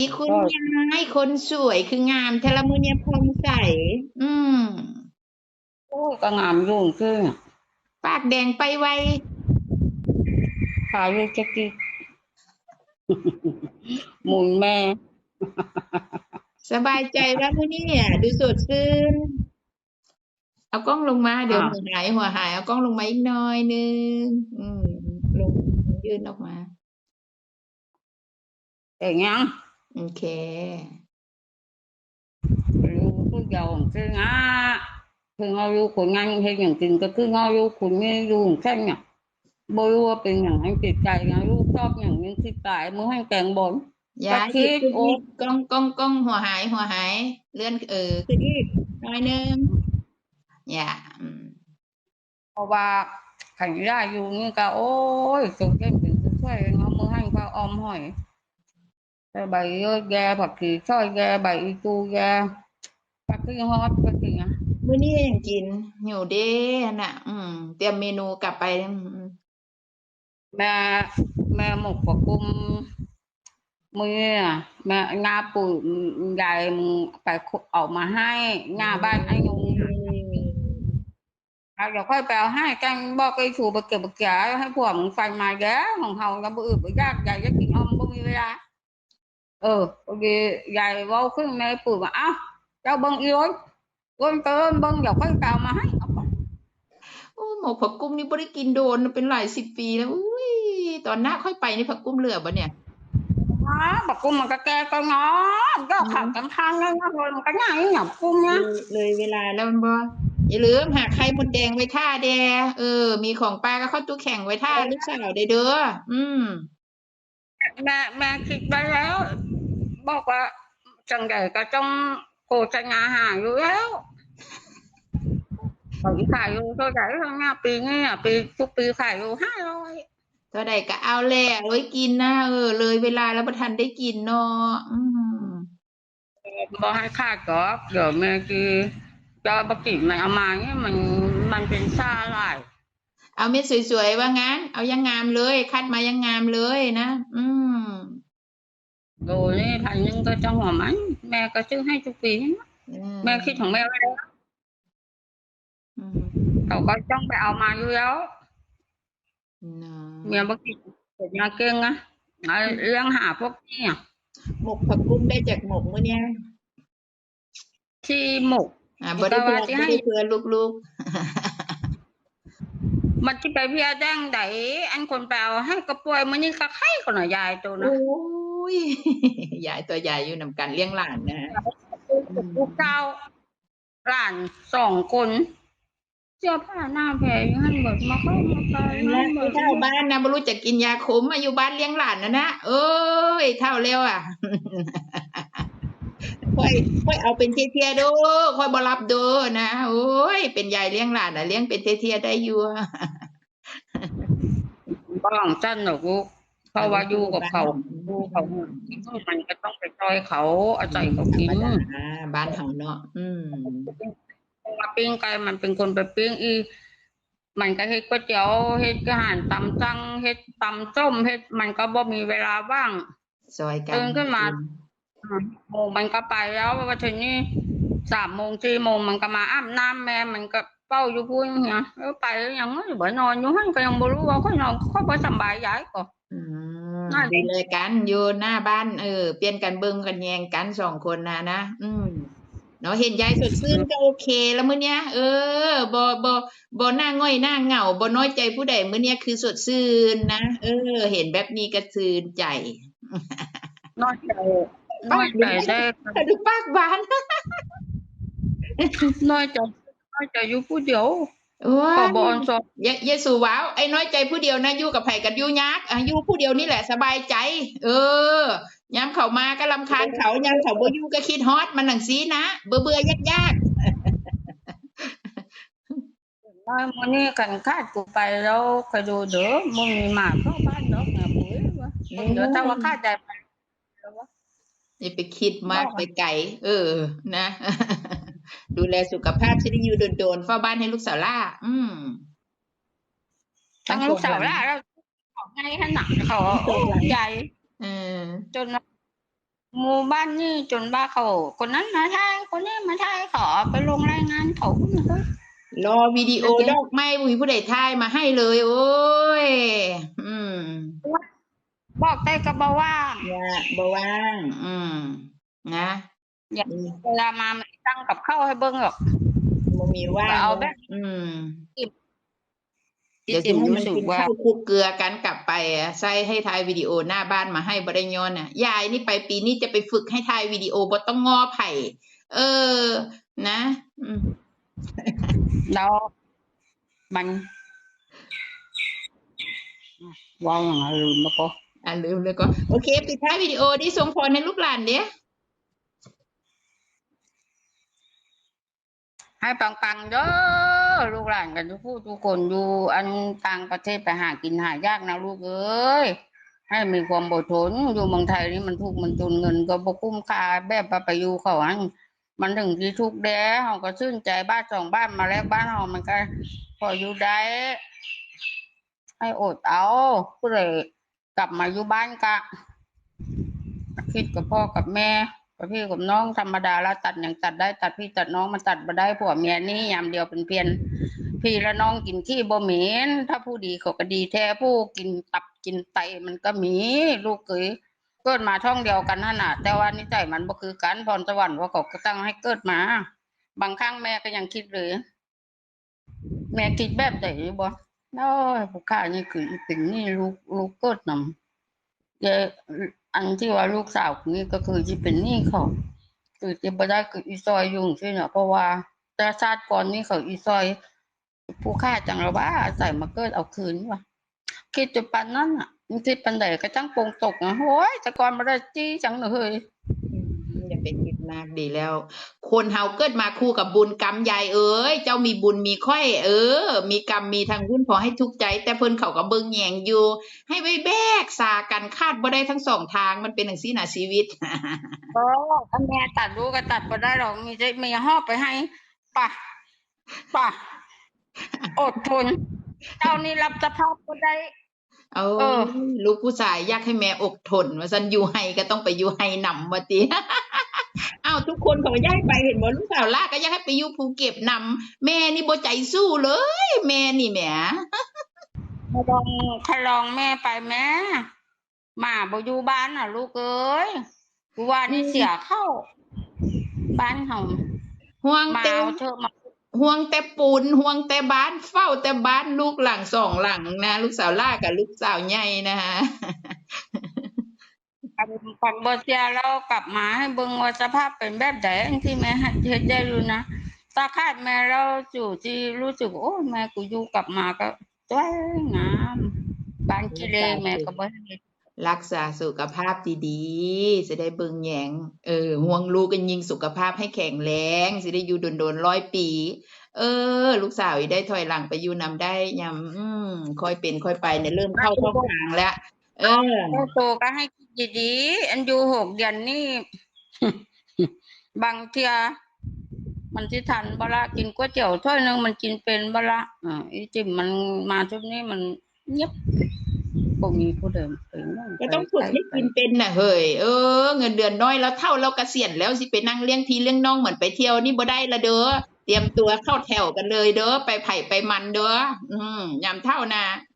มีคุณยายคนสวยคืองามเทละมือเนี่ยพองใส อืมโอ้ยก็งามยุ่งขึ้นปากแดงไปไวขายลูกจะกินหมุนแม่ สบายใจแล้วมือเนี่ยดูสดชื่นเอากล้องลงมา เดี๋ยวอ่าหัวหายหัวหายเอากล้องลงมาอีกหน่อยนึงอืมลงยื่นออกมาแต่ยัง โอเคลูกผู้เยาว์คือง่าคือเงาอยู่คนงานเห็นอย่างจริงก็คือเงาอยู่คนไม่อยู่แค่เนี่ยบ่รู้ว่าเป็นอย่างนั้นจิตใจนะลูกชอบอย่างนี้ที่ตายมือให้แต่งบนย้ายก็คิดขึ้นโอ้อีกกล้องกล้องกล้องหัวหายหัวหายเลื่อนเออขึ้นอีกหน่อยนึงอย่าอืมเพราะว่าขันได้อยู่นี่ก็โอ้ยสุดเล่นถึงจะช่วยเงามือให้พระออมหอยแต่ ใบเยอะแยะผักชีช่อยแยะใบอีตูแยะผักชีฮอตผักชีอะมื้อนี้ยังกินหิวเด้น่ะ อืม เตรียมเมนูกลับไปอืมแม่แม่หมกผักกุมมืออะแม่งาปุ๋ยยายมึงไปขุดออกมาให้งาบ้านไอ้ยุงเอาเดี๋ยวค่อยไปเอาให้กันบอกไอ้ชูไปเก็บไปเกี่ยให้พวกมึงฟันมาแย่ของเฮาแล้วบ่อื่นบ่ยากยายจะกินอ้อมบ่มีเวลา เออโอเคยายเว้าขึ้นแม่ปุ๋ยว่าเอ้าเจ้าเบิ่งอีร้อยเบิ่งเติมเบิ่งเดี๋ยวค่อยไปเอามาให้เอาไปโอ้หมกผักกุ้มนี่บ่ได้กินโดนเป็นหลายสิบปีแล้วอุ้ยตอนหน้าค่อยไปนี่ผักกุ้มเหลือบ่เนี่ยอ๋อบักกุ้มมันก็แก่ก็งอก็ขับกันทางนั่นนะมันก็ง่ายหยับกุ้มเลนะยเลยเวลาแล้วมันบ่อย่าลืมหาไข่มดแดงไว้ท่าแดเออ มีของป้าก็เข้าตู้แข่งไว้ท่าลูกสาวได้เด้ออืมแม่แม่คิดไปแล้ว บอกว่าจังใดก็ต้องโฆษณาหาอยู่แล้วเขาขายอยู่เท่าไหร่ทั้งหน้าปีนี้อะปีทุกปีขายอยู่ห้าร้อยเท่าใดก็เอาแหละไว้กินนะเออ เลยเวลาแล้วบ่ทันได้กินเนาะอืมบอกให้ขาดก็เดี๋ยวแม่คือจะบกินมันเอามาเนี่ยมันมันเป็นซาหลายเอาเม็ดสวยๆว่างั้น เอายังงามเลย คัดมายังงามเลยนะ อืม โดนี่พันหนึ่งก็จะหัวมันแม่ก็ซื้อให้ทุกปีนะเออแม่คิดของแม่ไว้แล้วอืมเขาก็ต้องไปเอามาอยู่แล้วเนาะเมียบกินเสร็จยาเก่งนะเอาเรื่องหาพวกนี้อะหมกผักบุ้งได้จากหมกมื้อเนี้ยที่หมกอ่าบ่ได้เพื่อแต่ว่าที่บ่ให้ได้เพื่อลูกมันที่ไปเพียแดงไดอันคนไปเอาให้กระป่วยมันนี่ก็ไข่คนน่ะยายตัวๆนะโอ้ยยายตัวใหญ่อยู่นำกันเลี้ยงหลานนะลูกเจ้าหลานสองคนเสื้อผ้าหน้าแพรยังให้หมดมาเข้ามาไปแล้วหมดเท่าบ้านนะบ่รู้จักกินยาขมมาอยู่บ้านเลี้ยงหลานนะนะเอ้ยเท่าเร็วอะค่อยค่อยเอาเป็นเทียๆเด้อค่อยบ่รับเด้อนะโอ้ยเป็นยายเลี้ยงหลานน่ะเลี้ยงเป็นเทียๆได้อยู่บ้องจันหรอกลูก เพราะว่าอยู่กับเขาอยู่เขามันก็ต้องไปจอยเขาเอาใจเขากินธรรมดาบ้านเฮาเนาะอืมมาปิ้งไก่มันเป็นคนไปปิ้งอีมันก็เฮ็ดก๋วยเตี๋ยวเฮ็ดอาหารตำจังเฮ็ดตำส้มเฮ็ดมันก็บ่มีเวลาว่างซอยกันตื่นขึ้นมาโมงมันก็ไปแล้วว่าทีนี้สามโมงสี่โมงมันก็มาอาบน้ำแม่มันก็เป้าอยู่พูนเนี่ยแล้วไปแล้วยังไม่บ่นอนอยู่หันก็ยังบ่รู้ว่าเขานอนเขาบ่สำบายยายก็อืม น่าดีดูเลยกันอยู่หน้าบ้านเออเปลี่ยนกันเบิ่งกันแยงกันสองคนนะนะอืมเนาะเห็นยายสดชื่นก็โอเคแล้วมื้อเนี้ยเออบ่บ่บ่หน้าง่อยหน้าเหงาบ่น้อยใจผู้ใดมื้อเนี้ยคือสดชื่นนะเออ เห็นแบบนี้ก็ชื่นใจน้อยใจน้อยใจได้ดูปากหวานน้อยใจน้อยใจอยู่ผู้เดียวโอ้ ก็ยบ่ออนซอนอย่าอย่าสู่ว้าวไอ้น้อยใจผู้เดียวนะอยู่กับไผกันอยู่ยากอะอยู่ผู้เดียวนี่แหละสบายใจ เออยามเขามาก็รำคาญเขายามเขาบ่อยู่ก็คิดฮอดมันหนังซีนะเบื่อเบื่อยากยากว่ามื้อนี้กันคาดกูไปแล้วคอยดูเด้อมึงมีหมาเข้าบ้านดอกนะปุ๋ยว่ามึงเดี๋ยวถ้าว่าคาดได้ไปแล้วว่าอย่าไปคิดมากไปไกลเออ นะ ดูแลสุขภาพจะได้อยู่โดนๆเฝ้าบ้านให้ลูกสาวล่า อืมทั้งลูกสาวล่ะแล้วของไงขนาดเขาใหญ่เออจนหมู่บ้านนี่จนบ้าเขา คนนั้นมาทายคนนี้มาทายขอไปลงรายงานเขาเฮ้ยรอวิดีโอโอเคดอกไม้บุยผู้ใดทายมาให้เลย โอ้ย อืม บอกได้ก็บอกว่าอย่าบ่ว่าง อืม นะ อย่าเวลามาไม่ตั้งกับข้าวให้เบิ่งหรอกบ่มีว่างเอาแบบอืมที่เดี๋ยวจิสิมให้รู้มันสึกกินว่าข้าวคลุกเกลือกันกลับไปอะใส่ให้ถ่ายวิดีโอหน้าบ้านมาให้บ่ได้ย้อนน่ะ ยายนี่ไปปีนี้จะไปฝึกให้ถ่ายวิดีโอบ่ต้องงอไผ่ เออ นะอืมแล้วมันว้าวอย่างไรลืมแล้วก็อ่าลืมเลยก็ โอเค ปิดท้ายวิดีโอดิส่งพรให้ลูกหลานเด้ ให้ปังๆเด้อลูกหลานกันทุกผู้ทุกคนอยู่อันต่างประเทศไปหากินหายากนะลูกเอ้ยให้มีความอดทนอยู่เมืองไทยนี่มันทุกข์มันจนเงินก็บ่คุ้มค่าแบบว่าไปอยู่เขาอันมันถึงที่ทุกข์แด้เฮาก็ชื่นใจบ้านสองบ้านมาแล้วบ้านเฮามันก็พออยู่ได้ให้อดเอาผู้ใดกลับมาอยู่บ้านกะ คิดกับพ่อกับแม่ พี่กับน้องธรรมดาแล้วตัดอย่างตัดได้ตัดพี่ตัดน้องมันตัดมาได้ผัวเมียนี่ยามเดียวเป็นเพียน พี่และน้องกินขี้บ่เหม็นถ้าผู้ดีเขาก็ดีแท้ผู้กินตับกินไตมันก็มีลูกเขยเกิดมาท้องเดียวกันนั่นน่ะแต่ว่านิสัยมันบ่คือกันพรสวรรค์ว่าเขาก็ตั้งให้เกิดมา บางครั้งแม่ก็ยังคิดเลยแม่คิดแบบไหนบ่น้อยผู้ข้านี่คืออีติงนี่ลูกลูกเกิดนำเด อันที่ว่าลูกสาวนนี้ก็คือที่เป็นนี่เขาคือที่บ่ได้คืออีซอยยุ่งใช่เนาะเพราะว่าแต่ชาติก่อนนี่เขาอีซอย ผู้ฆ่าจังละว่าใส่มาเกิดเอาคืนว่ะคิดจะปันนั้นอะมันคิดปันใดก็จังโปงตกนะโอ้ยแต่ก่อนมาได้จี้จังเลย อืมอย่าไปคิด มากดีแล้ว คนเฮาเกิดมาคู่กับบุญกรรมยายเอ้ยเจ้ามีบุญมีค่อย เออ มีกรรมมีทางบุญพอให้ทุกข์ใจ แต่เพิ่นเขาก็เบิ่งแยงอยู่ ให้ไว้แบกสากันคาดบ่ได้ทั้งสองทางมันเป็นจังซี่น่ะชีวิตโอ้ถ้าแม่ตัดลูกก็ตัดบ่ได้หรอกมีจะมีหอบไปให้ป่ะป่ะอดทนเจ้านี่รับสภาพก็ได้เอาเออลูกผู้ชายอยากให้แม่อดทนว่าซั่นอยู่ให้ก็ต้องไปอยู่ให้นำว่าติอ้าว ทุกคนเขาก็อยากให้ไปเห็นบ่ลูกสาวลาก็อยากให้ไปอยู่ภูเก็ตนำแม่นี่บ่ใจสู้เลย แม่นี่แหมถ้าลองถ้าลองแม่ไปแม่หมาบ่อยู่บ้านน่ะ ลูกเอ้ยกูว่านี่เสียเข้า บ้านเฮาห่วงมาแต่เอาเถอะมาห่วงแต่ปูนห่วงแต่บ้าน เฝ้าแต่บ้านลูกหลังสองหลังนะ ลูกสาวล่ากับลูกสาวใหญ่นะฮะ ปันบ่เสียแล้วกลับมาให้เบิ่งว่าสภาพเป็นแบบใดอันที่แม่เฮ็ดได้อยู่นะตาคาดแม่เราจู่ที่รู้สึกโอ้แม่กูอยู่กลับมาก็สวยงามบานกิเลแม่ก็บ่เฮ็ดรักษาสุขภาพดีๆ จะได้เบิ่งแยง เออ ห่วงลูกกันยิงสุขภาพให้แข็งแรงสิได้อยู่โดนๆร้อยปี เออ ลูกสาวอีได้ถอยหลังไปอยู่นำได้ยำอืมค่อยเป็นค่อยไปเนี่ยเริ่มเข้าช่องทางแล้ว เออโตโตก็ให้คิดดีๆ อันอยู่หกเดือนนี่ บางเทียมันที่ทันบละกินก๋วยเตี๋ยวถ้วยหนึงมันกินเป็นบละอ่าอีจิมมันมาชุดนี้มันเงียบบ่มีผู้เดิมไปนั่งก็ต้องฝึกให้กินเป็นน่ะเฮ้ยเออเงินเดือนน้อยแล้วเท่าเราเกษียณแล้วสิไปนั่งเลี้ยงพี่เลี้ยงน้องเหมือนไปเที่ยวนี่บ่ได้ละเด้อเตรียมตัวเข้าแถวกันเลยเด้อไปไผ่ไปมันเด้ออืมยามเท่านะเ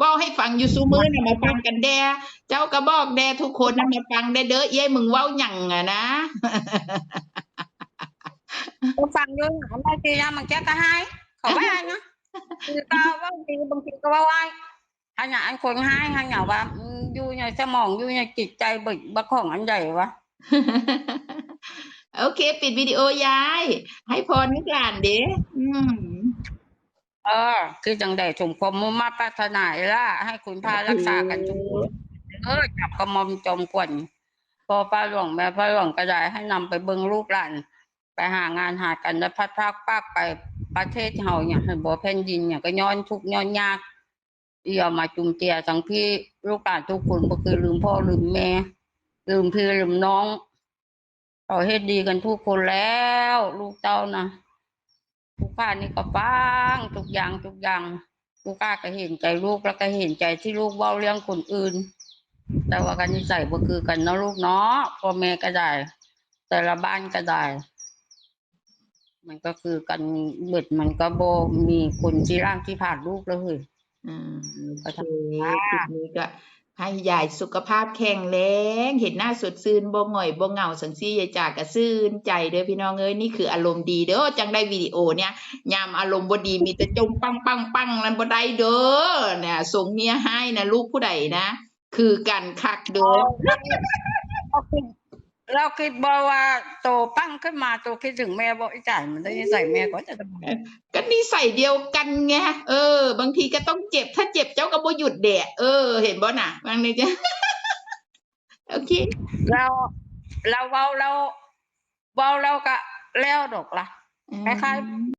ว้าให้ฟังอยู่ซุมื้อน่ะมาฟังกันแดเจ้าก็บอกแดทุกคนนะมาฟังแดเด้อเอ้ยมึงเว้าหยังอะนะก็ฟังด้วยบางทีนะมันแก้ก็ให้เขาไม่ให้นะคือก็ว่าบางทีบางทีก็ว่าว่าอันอย่างอันคนให้อันอย่างว่าอืมอยู่ในสมองอยู่ในจิตใจบึกบักของอันใหญ่วะโอเค ปิดวิดีโอยาย ให้พรลูกหลานเด้อืม เออ คือจังได้สมความมุ่งมาปรารถนาล่ะให้คุณพารักษากันทุกคนเออจับกระมอมจอมกวนพอป้าหลวงแม่ป้าหลวงก็ได้ให้นำไปเบิ่งลูกหลานไปหางานหากันแล้วพัดพากปากไปประเทศเฮาเนี่ยให้บ่แผ่นดินเนี่ยก็ย้อนทุกย้อนยากที่เอามาจุมเจียทั้งพี่ลูกหลานทุกคนก็คือลืมพ่อลืมแม่ ลืมพี่ลืมน้องเขาเฮ็ดดีกันทุกคนแล้ว ลูกเต้านะ ทุกข้านี่ก็ฟังทุกอย่างทุกอย่างทุกข้าก็เห็นใจลูกแล้วก็เห็นใจที่ลูกเว้าเรื่องคนอื่น แต่ว่ากันนิสัยบ่คือกันเนาะลูกเนาะพ่อแม่ก็ได้ แต่ละบ้านก็ได้ มันก็คือกันเบิดมันก็บ่มีคนที่ร่างที่ผ่านลูกเลยอืมโอก็เคทำคลิปนี้ก็ ให้ยายสุขภาพแข็งแรงเห็นหน้าสดชื่นบ่ง่อยบ่เหงาสังซี่ยายจากก็ซื่นใจเด้อพี่น้องเอ้ยนี่คืออารมณ์ดีเด้อจังได้วิดีโอเนี่ยยามอารมณ์บ่ดีมีแต่จมปังปังปังแล้นบ่ได้เด้อเนี่ยส่งเมียให้นะลูกผู้ใดนะ คือกันคักเด้อ เราคิดเราคิดบอกว่าโตปั้งขึ้นมาโตคิดถึงแม่บอกไอ้จ่ายมันได้นิสัยแม่ก็จะทำก็นิสัยเดียวกันไงเออ บางทีก็ต้องเจ็บ ถ้าเจ็บเจ้าก็บ่หยุดแดะเออ เห็นบ่น่ะบางทีจะโอเคเราเราเว้าเราเว้าเราก็แล้วดอกละคล้ายๆ